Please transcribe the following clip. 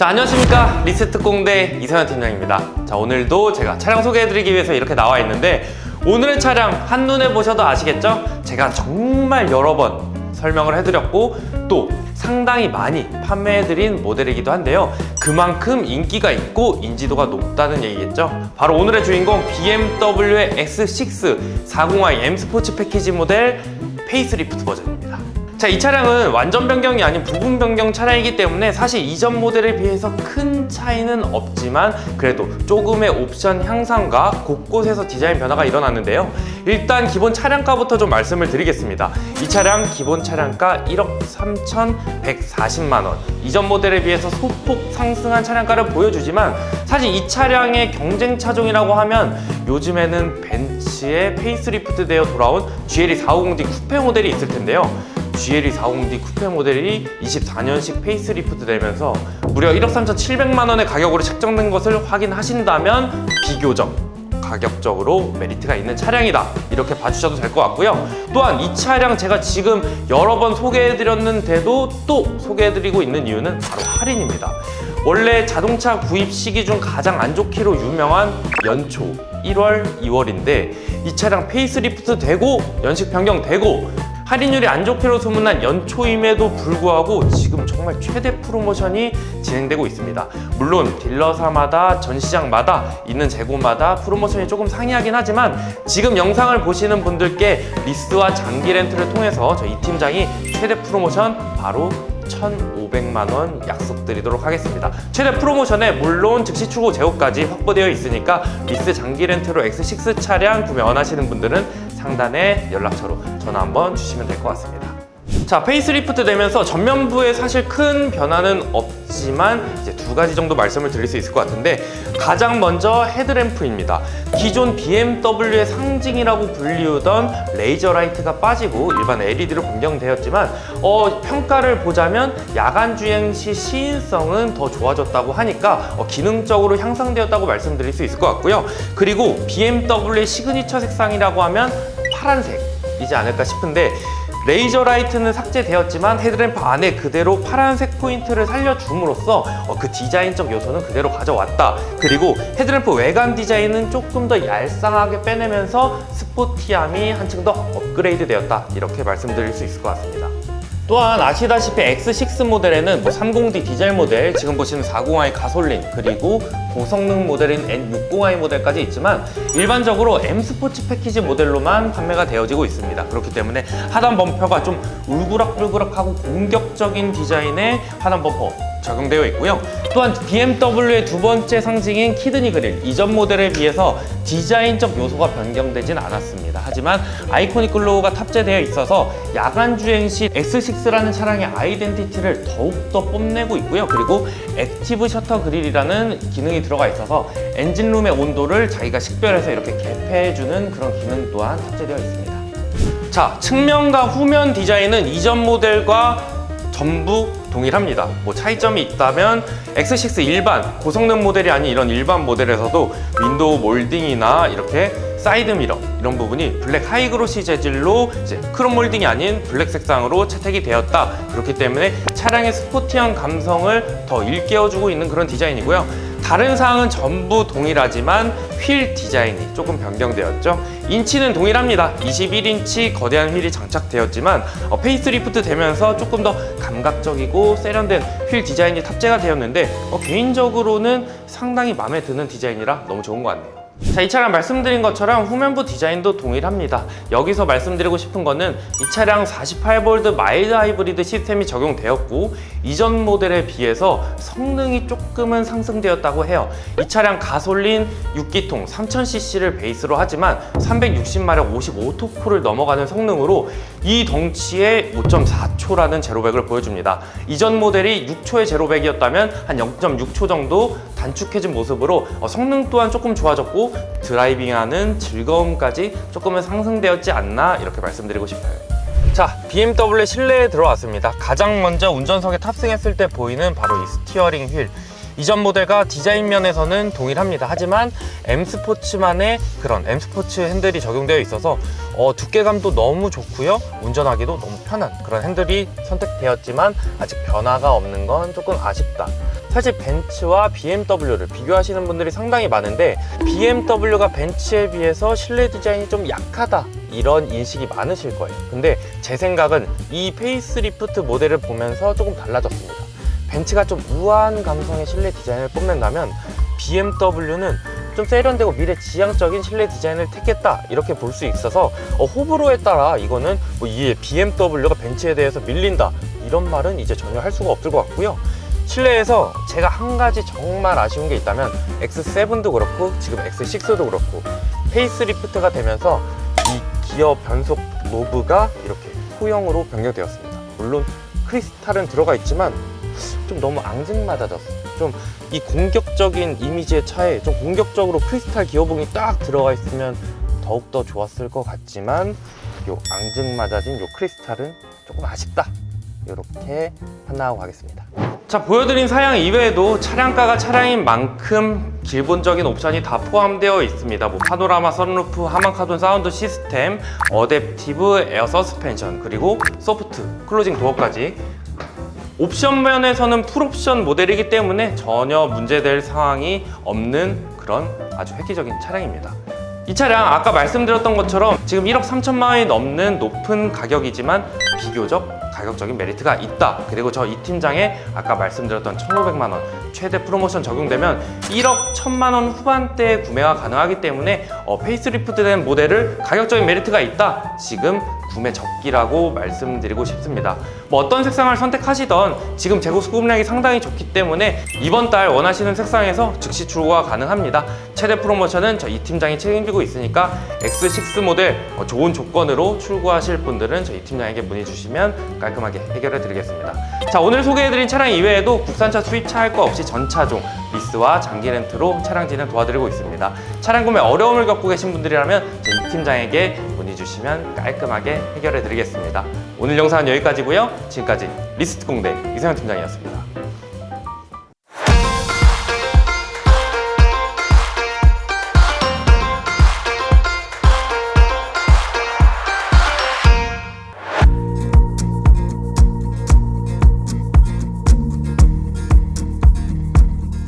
자 안녕하십니까. 리세트 공대 이세현 팀장입니다. 자 오늘도 제가 차량 소개해드리기 위해서 이렇게 나와 있는데 오늘의 차량 한눈에 보셔도 아시겠죠? 제가 정말 여러 번 설명을 해드렸고 또 상당히 많이 판매해드린 모델이기도 한데요. 그만큼 인기가 있고 인지도가 높다는 얘기겠죠? 바로 오늘의 주인공 BMW의 X6 40i M 스포츠 패키지 모델 페이스리프트 버전입니다 자, 이 차량은 완전 변경이 아닌 부분 변경 차량이기 때문에 사실 이전 모델에 비해서 큰 차이는 없지만 그래도 조금의 옵션 향상과 곳곳에서 디자인 변화가 일어났는데요. 일단 기본 차량가부터 좀 말씀을 드리겠습니다. 이 차량 기본 차량가 1억 3,140만 원. 이전 모델에 비해서 소폭 상승한 차량가를 보여주지만 사실 이 차량의 경쟁 차종이라고 하면 요즘에는 벤츠의 페이스리프트 되어 돌아온 GLE 450D 쿠페 모델이 있을 텐데요. GLE 450D 쿠페 모델이 24년식 페이스리프트 되면서 무려 1억 3,700만 원의 가격으로 책정된 것을 확인하신다면 비교적 가격적으로 메리트가 있는 차량이다. 이렇게 봐주셔도 될 것 같고요. 또한 이 차량 제가 지금 여러 번 소개해드렸는데도 또 소개해드리고 있는 이유는 바로 할인입니다. 원래 자동차 구입 시기 중 가장 안 좋기로 유명한 연초 1월, 2월인데 이 차량 페이스리프트 되고 연식 변경 되고 할인율이 안 좋기로 소문난 연초임에도 불구하고 지금 정말 최대 프로모션이 진행되고 있습니다. 물론 딜러사마다 전시장마다 있는 재고마다 프로모션이 조금 상이하긴 하지만 지금 영상을 보시는 분들께 리스와 장기 렌트를 통해서 저희 팀장이 최대 프로모션 바로 1,500만 원 약속드리도록 하겠습니다. 최대 프로모션에 물론 즉시 출고 제호까지 확보되어 있으니까 리스 장기 렌트로 X6 차량 구매 원하시는 분들은 상단에 연락처로 전화 한번 주시면 될 것 같습니다. 자, 페이스리프트 되면서 전면부에 사실 큰 변화는 없지만 이제 두 가지 정도 말씀을 드릴 수 있을 것 같은데 가장 먼저 헤드램프입니다. 기존 BMW의 상징이라고 불리우던 레이저 라이트가 빠지고 일반 LED로 변경되었지만 어, 평가를 보자면 야간 주행 시 시인성은 더 좋아졌다고 하니까 어, 기능적으로 향상되었다고 말씀드릴 수 있을 것 같고요. 그리고 BMW의 시그니처 색상이라고 하면 파란색이지 않을까 싶은데 레이저 라이트는 삭제되었지만 헤드램프 안에 그대로 파란색 포인트를 살려줌으로써 어, 그 디자인적 요소는 그대로 가져왔다. 그리고 헤드램프 외관 디자인은 조금 더 얄쌍하게 빼내면서 스포티함이 한층 더 업그레이드 되었다. 이렇게 말씀드릴 수 있을 것 같습니다. 또한 아시다시피 X6 모델에는 뭐 30D 디젤 모델, 지금 보시는 40i 가솔린, 그리고 고성능 모델인 N60i 모델까지 있지만 일반적으로 M 스포츠 패키지 모델로만 판매가 되어지고 있습니다. 그렇기 때문에 하단 범퍼가 좀 울그락불그락하고 공격적인 디자인의 하단 범퍼 적용되어 있고요. 또한 BMW의 두 번째 상징인 키드니 그릴 이전 모델에 비해서 디자인적 요소가 변경되진 않았습니다. 하지만 아이코닉 글로우가 탑재되어 있어서 야간 주행 시 X6라는 차량의 아이덴티티를 더욱더 뽐내고 있고요. 그리고 액티브 셔터 그릴이라는 기능이 들어가 있어서 엔진룸의 온도를 자기가 식별해서 이렇게 개폐해주는 그런 기능 또한 탑재되어 있습니다. 자, 측면과 후면 디자인은 이전 모델과 전부 동일합니다. 뭐 차이점이 있다면 X6 일반 고성능 모델이 아닌 이런 일반 모델에서도 윈도우 몰딩이나 이렇게 사이드 미러 이런 부분이 블랙 하이그로시 재질로 이제 크롬 몰딩이 아닌 블랙 색상으로 채택이 되었다. 그렇기 때문에 차량의 스포티한 감성을 더 일깨워주고 있는 그런 디자인이고요. 다른 사항은 전부 동일하지만 휠 디자인이 조금 변경되었죠. 인치는 동일합니다. 21인치 거대한 휠이 장착되었지만 어, 페이스리프트 되면서 조금 더 감각적이고 세련된 휠 디자인이 탑재가 되었는데 어, 개인적으로는 상당히 마음에 드는 디자인이라 너무 좋은 것 같네요. 자, 이 차량 말씀드린 것처럼 후면부 디자인도 동일합니다. 여기서 말씀드리고 싶은 거는 이 차량 48V 마일드 하이브리드 시스템이 적용되었고 이전 모델에 비해서 성능이 조금은 상승되었다고 해요. 이 차량 가솔린 6기통 3000cc를 베이스로 하지만 360마력 55토크를 넘어가는 성능으로 이 덩치에 5.4초라는 제로백을 보여줍니다. 이전 모델이 6초의 제로백이었다면 한 0.6초 정도 단축해진 모습으로 어, 성능 또한 조금 좋아졌고 드라이빙하는 즐거움까지 조금은 상승되었지 않나 이렇게 말씀드리고 싶어요. 자, BMW 실내에 들어왔습니다. 가장 먼저 운전석에 탑승했을 때 보이는 바로 이 스티어링 휠. 이전 모델과 디자인 면에서는 동일합니다. 하지만 M 스포츠만의 그런 M 스포츠 핸들이 적용되어 있어서 어, 두께감도 너무 좋고요. 운전하기도 너무 편한 그런 핸들이 선택되었지만 아직 변화가 없는 건 조금 아쉽다. 사실 벤츠와 BMW를 비교하시는 분들이 상당히 많은데 BMW가 벤츠에 비해서 실내 디자인이 좀 약하다 이런 인식이 많으실 거예요. 근데 제 생각은 이 페이스리프트 모델을 보면서 조금 달라졌습니다. 벤츠가 좀 우아한 감성의 실내 디자인을 뽐낸다면 BMW는 좀 세련되고 미래 지향적인 실내 디자인을 택했다 이렇게 볼 수 있어서 어, 호불호에 따라 이거는 뭐 이게 BMW가 벤츠에 대해서 밀린다 이런 말은 이제 전혀 할 수가 없을 것 같고요. 실내에서 제가 한 가지 정말 아쉬운 게 있다면 X7도 그렇고 지금 X6도 그렇고 페이스리프트가 되면서 이 기어 변속 노브가 이렇게 소형으로 변경되었습니다. 물론 크리스탈은 들어가 있지만 좀 너무 앙증맞아졌어요. 좀이 공격적인 이미지의 차에 좀 공격적으로 크리스탈 기어봉이 딱 들어가 있으면 더욱더 좋았을 것 같지만 요 앙증맞아진 요 크리스탈은 조금 아쉽다. 이렇게 판단하고 가겠습니다. 자 보여드린 사양 이외에도 차량가가 차량인 만큼 기본적인 옵션이 다 포함되어 있습니다. 뭐 파노라마 선루프, 하만 카돈 사운드 시스템, 어댑티브 에어 서스펜션 그리고 소프트 클로징 도어까지 옵션 면에서는 풀옵션 모델이기 때문에 전혀 문제될 상황이 없는 그런 아주 획기적인 차량입니다. 이 차량 아까 말씀드렸던 것처럼 지금 1억 3천만 원이 넘는 높은 가격이지만 비교적 가격적인 메리트가 있다. 그리고 저 이 팀장의 아까 말씀드렸던 1,500만 원 최대 프로모션 적용되면 1억 1천만 원 후반대에 구매가 가능하기 때문에 어, 페이스리프트된 모델을 가격적인 메리트가 있다. 지금 구매 적기라고 말씀드리고 싶습니다. 뭐 어떤 색상을 선택하시던 지금 재고 수급량이 상당히 좋기 때문에 이번 달 원하시는 색상에서 즉시 출고가 가능합니다. 최대 프로모션은 저이 팀장이 책임지고 있으니까 X6 모델 어, 좋은 조건으로 출고하실 분들은 저희 팀장에게 문의 주시면 깔끔하게 해결해 드리겠습니다. 자 오늘 소개해드린 차량 이외에도 국산차 수입차 할 거 없이 전차종 리스와 장기 렌트로 차량 진행 도와드리고 있습니다. 차량 구매 어려움을 겪고 계신 분들이라면 저희 이 팀장에게 주시면 깔끔하게 해결해 드리겠습니다. 오늘 영상은 여기까지고요. 지금까지 리스트 공대 이상현 팀장이었습니다.